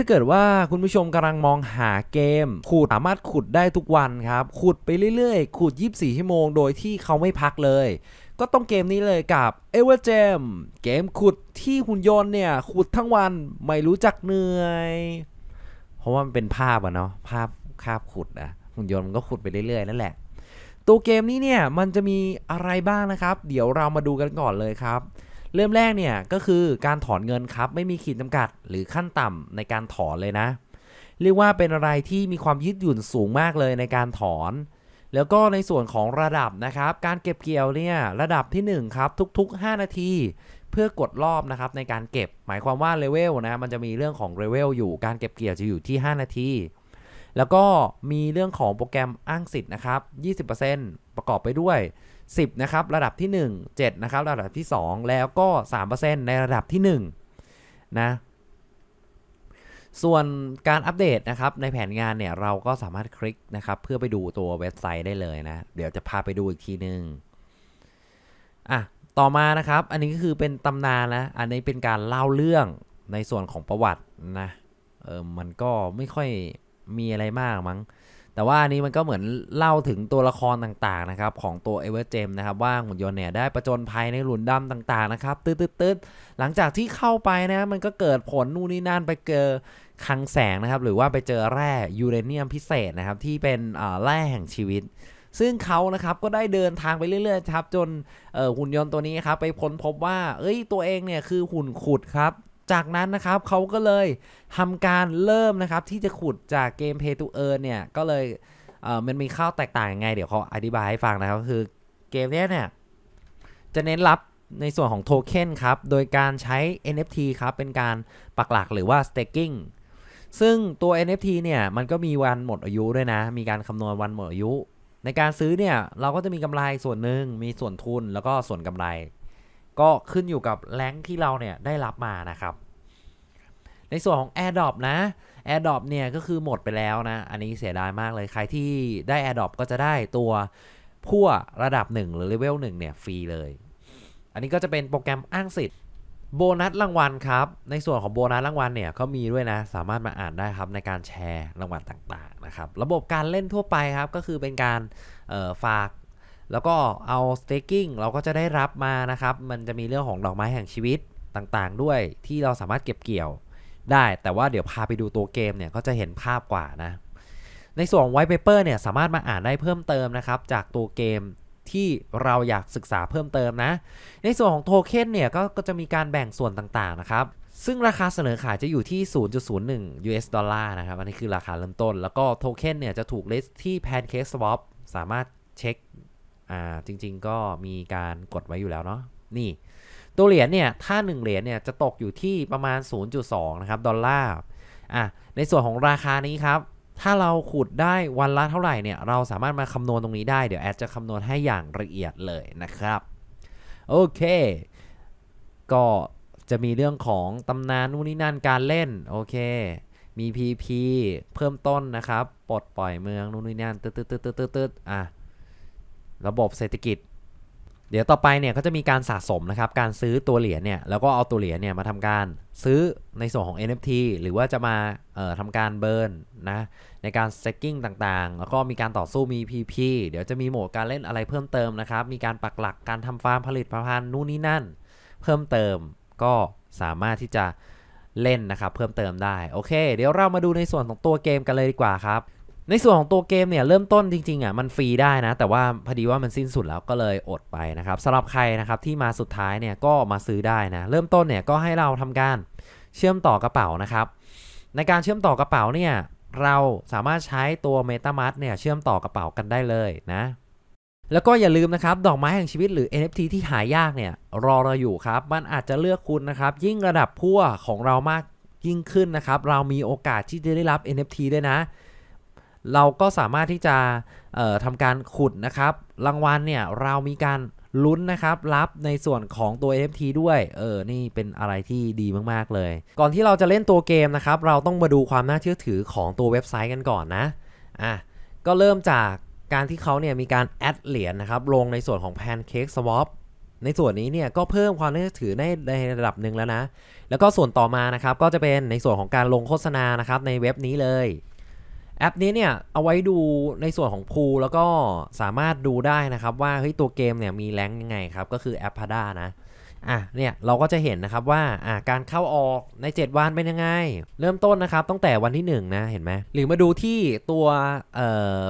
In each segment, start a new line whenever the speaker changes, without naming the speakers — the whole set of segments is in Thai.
ถ้าเกิดว่าคุณผู้ชมกำลังมองหาเกมขุดสามารถขุดได้ทุกวันครับขุดไปเรื่อยๆขุด 24 ชั่วโมงโดยที่เขาไม่พักเลย ก็ต้องเกมนี้เลยกับ e v e r g e m เกมขุดที่หุ่นยนต์เนี่ยขุดทั้งวันไม่รู้จักเหนื่อยเพราะว่ามันเป็นภาพอะเนาะภาพคาบขุดอะหุ่นยนต์มันก็ขุดไปเรื่อยๆนั่นแหละ ตัวเกมนี้เนี่ยมันจะมีอะไรบ้างนะครับ เดี๋ยวเรามาดูกันก่อนเลยครับ เริ่มแรกเนี่ยก็คือการถอนเงินครับไม่มีขีดจำกัดหรือขั้นต่ำในการถอนเลยนะ เรียกว่าเป็นอะไรที่มีความยืดหยุ่นสูงมากเลยในการถอน แล้วก็ในส่วนของระดับนะครับ การเก็บเกี่ยวเนี่ยระดับที่1ครับทุกๆ 5 นาที เพื่อกดรอบนะครับในการเก็บหมายความว่าเลเวลนะมันจะมีเรื่องของเลเวลอยู่การเก็บเกี่ยวจะอยู่ที่ 5 นาที แล้วก็มีเรื่องของโปรแกรมอ้างสิทธิ์นะครับ 20%ประกอบไปด้วย 10นะครับระดับที่ 1 7นะครับระดับที่ 2 แล้วก็ 3%ในระดับที่ 1 นะ ส่วนการอัปเดตนะครับในแผนงานเนี่ยเราก็สามารถคลิกนะครับเพื่อไปดูตัวเว็บไซต์ได้เลยนะ เดี๋ยวจะพาไปดูอีกทีนึงอะต่อมานะครับ อันนี้ก็คือเป็นตำนานนะอันนี้เป็นการเล่าเรื่องในส่วนของประวัตินะเออมันก็ไม่ค่อยมีอะไรมากมั้ง แต่ว่าอันนี้มันก็เหมือนเล่าถึงตัวละครต่างๆนะครับของตัวเอเวอร์เจมนะครับว่าหุ่นยนต์เนี่ยได้ประจนภัยในหลุมดำต่างๆนะครับตืดๆหลังจากที่เข้าไปนะมันก็เกิดผลนู่นนี่นั่นไปเจอคังแสงนะครับหรือว่าไปเจอแร่ยูเรเนียมพิเศษนะครับที่เป็นแร่แห่งชีวิตซึ่งเขานะครับก็ได้เดินทางไปเรื่อยๆครับจนหุ่นยนต์ตัวนี้ครับไปค้นพบว่า เอ้ยตัวเองเนี่ยคือหุ่นขุดครับ จากนั้นนะครับเขาก็เลยทำการเริ่มนะครับที่จะขุดจากเกม Pay to Earn เนี่ยก็เลยเออมันมีข้าวแตกต่างยังไง เดี๋ยวเขาอธิบายให้ฟังนะครับคือเกมเนี้ยเนี่ยจะเน้นรับในส่วนของโทเค็นครับ โดยการใช้ NFT ครับ เป็นการปักหลักหรือว่า staking ซึ่งตัว NFT เนี่ยมันก็มีวันหมดอายุด้วยนะ มีการคำนวณวันหมดอายุ ในการซื้อเนี่ยเราก็จะมีกำไรส่วนหนึ่งมีส่วนทุนแล้วก็ส่วนกำไร ก็ขึ้นอยู่กับแรงที่เราเนี่ยได้รับมานะครับ ในส่วนของ AirDrop นะ AirDrop เนี่ยก็คือหมดไปแล้วนะ อันนี้เสียดายมากเลย ใครที่ได้ AirDrop ก็จะได้ตัวพั่วระดับ 1 หรือเลเวล1เนี่ยฟรีเลย อันนี้ก็จะเป็นโปรแกรมอ้างสิทธิ์โบนัสรางวัลครับ ในส่วนของโบนัสรางวัลเนี่ยเขามีด้วยนะ สามารถมาอ่านได้ครับในการแชร์รางวัลต่างๆนะครับ ระบบการเล่นทั่วไปครับก็คือเป็นการฝาก แล้วก็เอา staking เราก็จะได้รับมานะครับ มันจะมีเรื่องของดอกไม้แห่งชีวิตต่างๆ ด้วยที่เราสามารถเก็บเกี่ยวได้ แต่ว่าเดี๋ยวพาไปดูตัวเกมเนี่ยก็จะเห็นภาพกว่านะ ในส่วนของ white paper เนี่ยสามารถมาอ่านได้เพิ่มเติมนะครับ จากตัวเกมที่เราอยากศึกษาเพิ่มเติมนะ ในส่วนของโทเค็นเนี่ยก็ก็จะมีการแบ่งส่วนต่างๆนะครับ ซึ่งราคาเสนอขายจะอยู่ที่ 0.01 US ดอลลาร์นะครับ อันนี้คือราคาเริ่มต้น แล้วก็โทเค็นเนี่ยจะถูก list ที่ Pancake Swap สามารถเช็ค อ่าจริง ๆ ก็มีการกดไว้อยู่แล้วเนาะนี่ตัวเหรียญเนี่ยถ้า 1 เหรียญเนี่ยจะตกอยู่ที่ประมาณ 0.2 นะครับ ดอลลาร์อะในส่วนของราคานี้ครับ ถ้าเราขุดได้วันละเท่าไหร่เนี่ยเราสามารถมาคำนวณตรงนี้ได้เดี๋ยวแอดจะคำนวณให้อย่างละเอียดเลยนะครับโอเคก็จะมีเรื่องของตำนานนู่นนี่นั่นการเล่นโอเคมี PP เพิ่มต้นนะครับ ปลดปล่อยเมืองนู่นนี่นั่นตึ๊ดตึ๊ดตึ๊ดตึ๊ดตึ๊ดตึ๊ดอะ ระบบเศรษฐกิจ เดี๋ยวต่อไปเนี่ยก็จะมีการสะสมนะครับ การซื้อตัวเหรียญเนี่ยแล้วก็เอาตัวเหรียญเนี่ยมาทำการซื้อในส่วนของ NFT หรือว่าจะมาทำการเบิร์นนะในการ staking ต่างๆ แล้วก็มีการต่อสู้มี PP เดี๋ยวจะมีโหมดการเล่นอะไรเพิ่มเติมนะครับ มีการปักหลักการทำฟาร์มผลิตภัณฑ์นู่นนี่นั่น เพิ่มเติมก็สามารถที่จะเล่นนะครับเพิ่มเติมได้ โอเค เดี๋ยวเรามาดูในส่วนของตัวเกมกันเลยดีกว่าครับ ในส่วนของตัวเกมเนี่ยเริ่มต้นจริงๆอะมันฟรีได้นะ แต่ว่าพอดีว่ามันสิ้นสุดแล้วก็เลยอดไปนะครับสำหรับใครนะครับที่มาสุดท้ายเนี่ยก็มาซื้อได้นะเริ่มต้นเนี่ยก็ให้เราทำการเชื่อมต่อกระเป๋านะครับ ในการเชื่อมต่อกระเป๋าเนี่ยเราสามารถใช้ตัว MetaMask เนี่ยเชื่อมต่อกระเป๋ากันได้เลยนะ แล้วก็อย่าลืมนะครับ ดอกไม้แห่งชีวิตหรือ NFT ที่หายากเนี่ยรอเราอยู่ครับ มันอาจจะเลือกคุณนะครับ ยิ่งระดับพั่วของเรามากยิ่งขึ้นนะครับ เรามีโอกาสที่จะได้รับ NFT ด้วยนะ เราก็สามารถที่จะทำการขุดนะครับ รางวัลเนี่ยเรามีการลุ้นนะครับ รับในส่วนของตัว NFT ด้วย เออ นี่เป็นอะไรที่ดีมาก ๆ เลย ก่อนที่เราจะเล่นตัวเกมนะครับ เราต้องมาดูความน่าเชื่อถือของตัวเว็บไซต์กันก่อนนะ อะ ก็เริ่มจากการที่เขาเนี่ยมีการแอดเหรียญนะครับ ลงในส่วนของ Pancake Swap ในส่วนนี้เนี่ยก็เพิ่มความน่าเชื่อถือในในระดับหนึ่งแล้วนะ แล้วก็ส่วนต่อมานะครับก็จะเป็นในส่วนของการลงโฆษณานะครับในเว็บนี้เลย แอปนี้เนี่ยเอาไว้ดูในส่วนของพูแล้วก็สามารถดูได้นะครับว่าเฮ้ยตัวเกมเนี่ยมีแรงยังไงครับ ก็คือแอปพาด้านะอะเนี่ยเราก็จะเห็นนะครับว่าอะการเข้าออกใน 7 วันเป็นยังไง เริ่มต้นนะครับตั้งแต่วันที่ 1 นะเห็นไหมหรือมาดูที่ตัวเอ่อ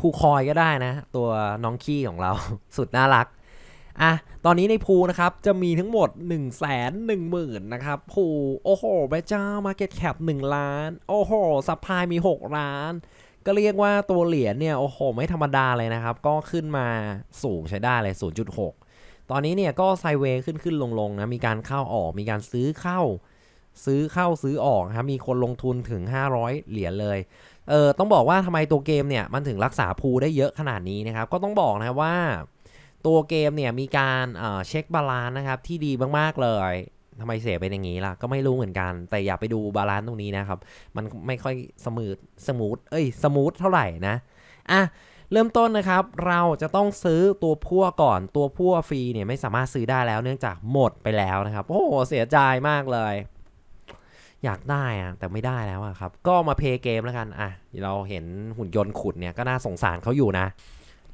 ภูคอยก็ได้นะ ตัวน้องขี้ของเรา สุดน่ารัก อะตอนนี้ในพูนะครับจะมีทั้งหมด 1 1 0 0 0 0นะครับพูโอ้โหแม่เจ้า Market Cap 1 ล้าน โอ้โหซัพพลายมี 6 ล้าน ก็เรียกว่าตัวเหรียญเนี่ย โอ้โห ไม่ธรรมดาเลยนะครับ ก็ขึ้นมาสูงใช้ได้เลย 0.6 ตอนนี้เนี่ยก็ไซเวย์ขึ้นขึ้นลงลงนะ มีการเข้าออกมีการซื้อเข้า ซื้อเข้าซื้อออกครับมีคนลงทุนถึง 500 เหรียญเลยเออต้องบอกว่าทำไมตัวเกมเนี่ยมันถึงรักษาพูได้เยอะขนาดนี้นะครับก็ต้องบอกนะว่า ตัวเกมเนี่ยมีการเช็คบาลานซ์นะครับที่ดีมากๆเลยทำไมเสียเป็นอย่างนี้ล่ะ ก็ไม่รู้เหมือนกัน แต่อย่าไปดูบาลานซ์ตรงนี้นะครับ มันไม่ค่อยสมูทสมูทเอ้ยสมูทเท่าไหร่นะอะเริ่มต้นนะครับ เราจะต้องซื้อตัวพั่วก่อนตัวพั่วฟรีเนี่ยไม่สามารถซื้อได้แล้วเนื่องจากหมดไปแล้วนะครับ โอ้โหเสียใจมากเลย อยากได้อะแต่ไม่ได้แล้วอะครับ ก็มาเพย์เกมแล้วกันอะเราเห็นหุ่นยนต์ขุดเนี่ยก็น่าสงสารเขาอยู่นะ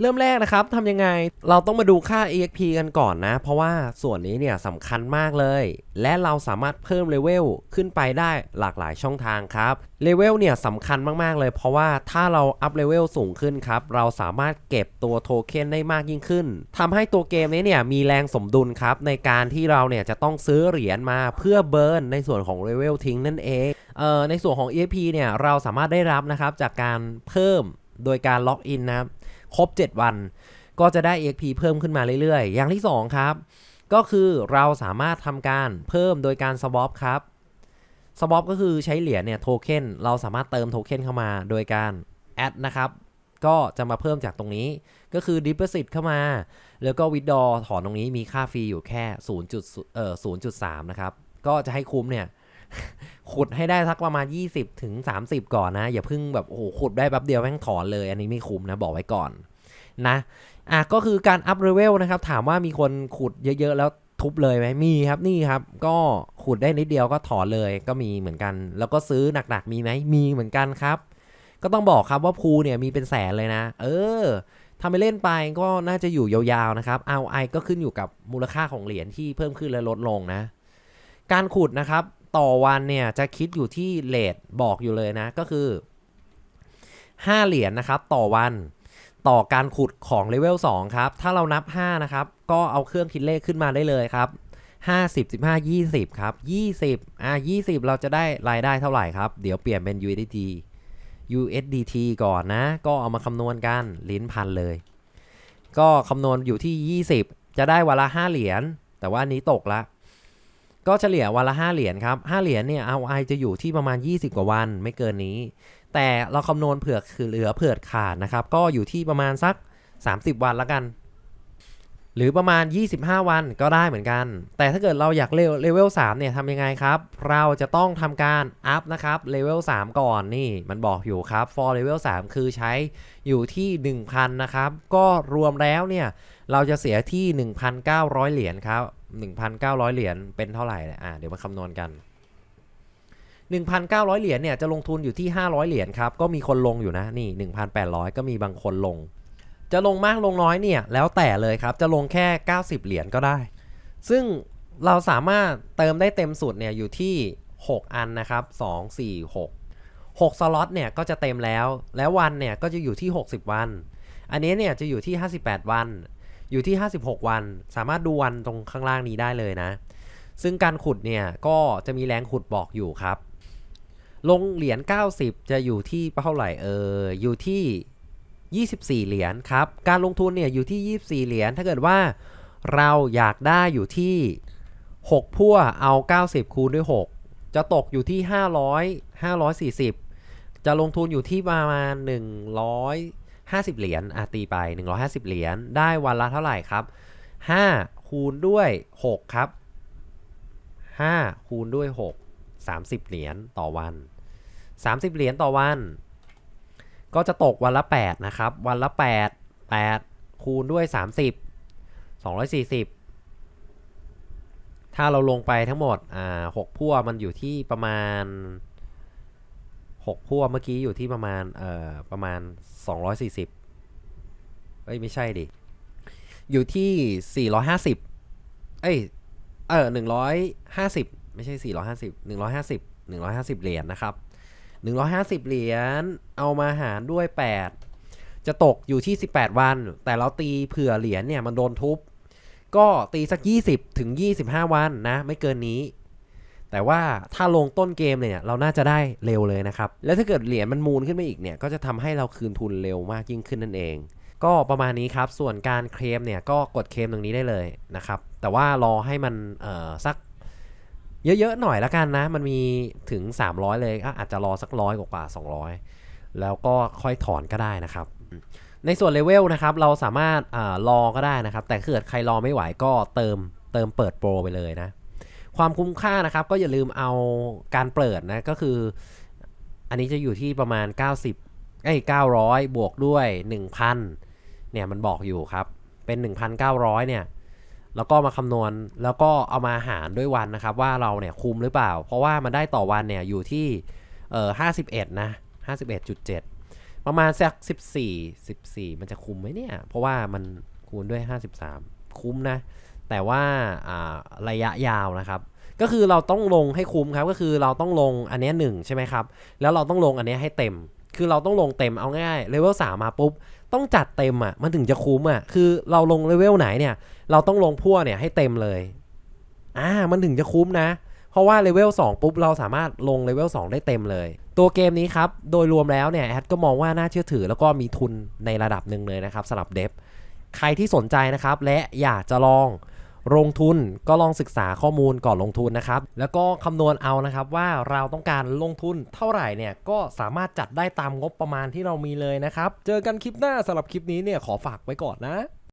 เริ่มแรกนะครับทำยังไงเราต้องมาดูค่า EXP กันก่อนนะ เพราะว่าส่วนนี้เนี่ยสำคัญมากเลย และเราสามารถเพิ่มเลเวลขึ้นไปได้หลากหลายช่องทางครับเลเวลเนี่ยสำคัญมากๆเลย เพราะว่าถ้าเราอัพเลเวลสูงขึ้นครับ เราสามารถเก็บตัวโทเค็นได้มากยิ่งขึ้นทำให้ตัวเกมนี้เนี่ยมีแรงสมดุลครับ ในการที่เราเนี่ยจะต้องซื้อเหรียญมาเพื่อเบิร์นในส่วนของเลเวลทิ้งนั่นเองเอ่อในส่วนของ EXP เนี่ยเราสามารถได้รับนะครับจากการเพิ่ม โดยการล็อกอินนะครับ ครบ 7 วัน ก็จะได้ EXP เพิ่มขึ้นมาเรื่อยๆ อย่างที่ 2 ครับ ก็คือเราสามารถทำการเพิ่มโดยการ swap ครับ swap ก็คือใช้เหรียญเนี่ยโทเค็นเราสามารถเติมโทเค็นเข้ามาโดยการ add นะครับ ก็จะมาเพิ่มจากตรงนี้ ก็คือ deposit เข้ามา แล้วก็ withdraw ถอนตรงนี้มีค่าฟรีอยู่แค่0.0.3นะครับ ก็จะให้คุ้มเนี่ย ขุดให้ได้สักประมาณ 20ถึง30 ก่อนนะ อย่าเพิ่งแบบโอ้โหขุดได้แป๊บเดียวแม่งถอนเลย อันนี้ไม่คุ้มนะบอกไว้ก่อนนะอะก็คือการอัพเลเวลนะครับ ถามว่ามีคนขุดเยอะ ๆ แล้วทุบเลยไหมมีครับนี่ครับ ก็ขุดได้นิดเดียวก็ถอนเลยก็มีเหมือนกัน แล้วก็ซื้อหนักๆมีไหมมีเหมือนกันครับ ก็ต้องบอกครับว่าพูเนี่ยมีเป็นแสนเลยนะ เออทำไปเล่นไปก็น่าจะอยู่ยาวๆนะครับ ROI ก็ขึ้นอยู่กับมูลค่าของเหรียญที่เพิ่มขึ้นและลดลงนะ การขุดนะครับ ต่อวันเนี่ยจะคิดอยู่ที่เลทบอกอยู่เลยนะ ก็คือ 5 เหรียญนะครับต่อวันต่อการขุดของเลเวล2ครับ ถ้าเรานับ 5 นะครับ ก็เอาเครื่องคิดเลขขึ้นมาได้เลยครับ 50 15 20 ครับ 20 อะ 20 เราจะได้รายได้เท่าไหร่ครับ เดี๋ยวเปลี่ยนเป็น USDT USDT ก่อนนะ ก็เอามาคำนวณกัน ลิ้นพันเลย ก็คำนวณอยู่ที่ 20 จะได้วันละ 5 เหรียญ แต่ว่าอันนี้ตกละ ก็เฉลี่ยวันละ 5 เหรียญครับ 5 เหรียญเนี่ย ROI จะอยู่ที่ประมาณ 20 กว่าวันไม่เกินนี้ แต่เราคำนวณเผื่อคือเหลือเผื่อขาดนะครับ ก็อยู่ที่ประมาณสัก 30 วันละกัน หรือประมาณ 25 วันก็ได้เหมือนกัน แต่ถ้าเกิดเราอยากเลเลเวล3เนี่ยทำยังไงครับ เราจะต้องทำการอัพนะครับเลเวล3ก่อนนี่มันบอกอยู่ครับ for level 3 คือใช้อยู่ที่ 1,000 นะครับ ก็รวมแล้วเนี่ยเราจะเสียที่ 1,900 เหรียญครับ 1,900 เหรียญเป็นเท่าไหร่เนี่ยอะเดี๋ยวมาคำนวณกัน 1,900 เหรียญเนี่ยจะลงทุนอยู่ที่ 500 เหรียญครับก็มีคนลงอยู่นะนี่ 1,800 ก็มีบางคนลง จะลงมากลงน้อยเนี่ยแล้วแต่เลยครับจะลงแค่ 90 เหรียญก็ได้ ซึ่งเราสามารถเติมได้เต็มสุดเนี่ยอยู่ที่ 6 อันนะครับ 2 4 6 6สล็อตเนี่ยก็จะเต็มแล้ว แล้ววันเนี่ยก็จะอยู่ที่ 60 วัน อันนี้เนี่ยจะอยู่ที่ 58 วัน อยู่ที่ 56 วัน สามารถดูวันตรงข้างล่างนี้ได้เลยนะ ซึ่งการขุดเนี่ยก็จะมีแรงขุดบอกอยู่ครับ ลงเหรียญ 90 จะอยู่ที่เท่าไหร่เอออยู่ที่ 24 เหรียญครับ การลงทุนเนี่ยอยู่ที่ 24 เหรียญ ถ้าเกิดว่าเราอยากได้อยู่ที่ 6 พั่วเอา 90 คูณด้วย 6 จะตกอยู่ที่ 500 540 จะลงทุนอยู่ที่ประมาณ 50 เหรียญอะตีไป 150 เหรียญได้วันละเท่าไหร่ครับ5คูณด้วย 6 ครับ 5 คูณด้วย 6 30 เหรียญต่อวัน 30 เหรียญต่อวัน ก็จะตกวันละ 8 นะครับ วันละ 8 8 คูณด้วย 30 240
ถ้าเราลงไปทั้งหมดอ่าหกพั่วมันอยู่ที่ประมาณ หกพั่วเมื่อกี้อยู่ที่ประมาณเอ่อประมาณสองร้อยสี่สิบเอ้ยไม่ใช่ดิ อยู่ที่สี่ร้อยห้าสิบเอ้ยเออหนึ่งร้อยห้าสิบไม่ใช่สี่ร้อยห้าสิบหนึ่งร้อยห้าสิบหนึ่งร้อยห้าสิบเหรียญนะครับหนึ่งร้อยห้าสิบเหรียญเอามาหารด้วยแปดจะตกอยู่ที่สิบแปดวัน แต่เราตีเผื่อเหรียญเนี่ยมันโดนทุบ ก็ตีสัก 20 ถึง 25 วันนะ ไม่เกินนี้ แต่ว่าถ้าลงต้นเกมเนี่ยเราน่าจะได้เร็วเลยนะครับ แล้วถ้าเกิดเหรียญมันมูลขึ้นไปอีกเนี่ยก็จะทำให้เราคืนทุนเร็วมากยิ่งขึ้นนั่นเองก็ประมาณนี้ครับ ส่วนการเคลมเนี่ยก็กดเคลมตรงนี้ได้เลยนะครับ แต่ว่ารอให้มันเอ่อสักเยอะๆหน่อยละกันนะ มันมีถึง 300 เลยก็อาจจะรอสักร้อยกว่า 200 แล้วก็ค่อยถอนก็ได้นะครับ ในส่วนเลเวลนะครับ เราสามารถอารอก็ได้นะครับ แต่ถ้าเกิดใครรอไม่ไหวก็เติมเติมเปิดโปรไปเลยนะ ความคุ้มค่านะครับ ก็อย่าลืมเอาการเปิดนะก็คือ อันนี้จะอยู่ที่ประมาณ 90ไอ้900 บวกด้วย 1,000 เนี่ยมันบอกอยู่ครับ เป็น 1,900 เนี่ย แล้วก็มาคำนวณแล้วก็เอามาหารด้วยวันนะครับ ว่าเราเนี่ยคุ้มหรือเปล่า เพราะว่ามันได้ต่อวันเนี่ยอยู่ที่เอ่อ51 นะ 51.7 ประมาณสัก14 14 มันจะคุ้มไหมเนี่ย เพราะว่ามันคูณด้วย 53 คุ้มนะ แต่ว่าระยะยาวนะครับ ก็คือเราต้องลงให้คุ้มครับ ก็คือเราต้องลงอันนี้หนึ่งใช่ไหมครับ แล้วเราต้องลงอันนี้ให้เต็ม คือเราต้องลงเต็มเอาง่ายเลเวลสามมาปุ๊บ ต้องจัดเต็มอะ มันถึงจะคุ้มอะ คือเราลงเลเวลไหนเนี่ย เราต้องลงพั่วเนี่ยให้เต็มเลย อ่า มันถึงจะคุ้มนะ เพราะว่าเลเวล2ปุ๊บ เราสามารถลงเลเวล2ได้เต็มเลย ตัวเกมนี้ครับ โดยรวมแล้วเนี่ยแอดก็มองว่าน่าเชื่อถือแล้วก็มีทุนในระดับหนึ่งเลยนะครับสำหรับเดฟ ใครที่สนใจนะครับและอยากจะลอง ลงทุนก็ลองศึกษาข้อมูลก่อนลงทุนนะครับ แล้วก็คำนวณเอานะครับว่าเราต้องการลงทุนเท่าไหร่เนี่ยก็สามารถจัดได้ตามงบประมาณที่เรามีเลยนะครับ เจอกันคลิปหน้าสำหรับคลิปนี้เนี่ยขอฝากไว้ก่อนนะ